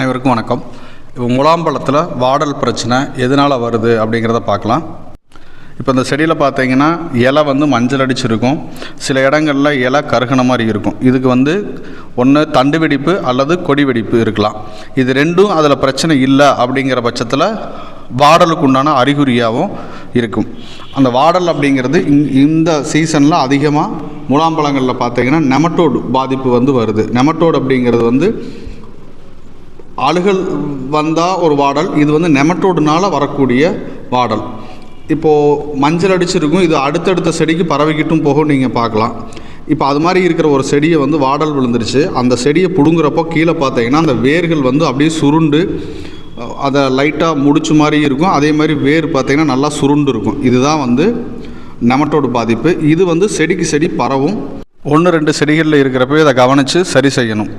அனைவருக்கும் வணக்கம். இப்போ முலாம்பழத்தில் வாடல் பிரச்சனை எதனால் வருது அப்படிங்கிறத பார்க்கலாம். இப்போ இந்த செடியில் பார்த்தீங்கன்னா இலை வந்து மஞ்சள் அடிச்சிருக்கும். சில இடங்களில் இலை கருகின மாதிரி இருக்கும். இதுக்கு வந்து ஒன்று தண்டு வெடிப்பு அல்லது கொடி வெடிப்பு இருக்கலாம். இது ரெண்டும் அதில் பிரச்சனை இல்லை அப்படிங்கிற பட்சத்தில் வாடலுக்கு உண்டான அறிகுறியாகவும் இருக்கும். அந்த வாடல் அப்படிங்கிறது இந்- இந்த சீசனில் அதிகமாக முலாம்பழங்களில் பார்த்தீங்கன்னா நெமட்டோடு பாதிப்பு வந்து வருது. நெமட்டோடு அப்படிங்கிறது வந்து அழுகல் வந்தால் ஒரு வாடல் இது வந்து நெமட்டோடுனால் வரக்கூடிய வாடல். இப்போது மஞ்சள் அடிச்சிருக்கும் இது அடுத்தடுத்த செடிக்கு பரவிக்கிட்டும் போகும் நீங்கள் பார்க்கலாம். இப்போ அது மாதிரி இருக்கிற ஒரு செடியை வந்து வாடல் விழுந்துருச்சு. அந்த செடியை பிடுங்குறப்போ கீழே பார்த்தீங்கன்னா அந்த வேர்கள் வந்து அப்படியே சுருண்டு அதை லைட்டாக முடிச்ச மாதிரி இருக்கும். அதே மாதிரி வேர் பார்த்தீங்கன்னா நல்லா சுருண்டு இருக்கும். இதுதான் வந்து நெமட்டோடு பாதிப்பு. இது வந்து செடிக்கு செடி பரவும். ஒன்று ரெண்டு செடிகளில் இருக்கிறப்ப இதை கவனித்து சரி செய்யணும்.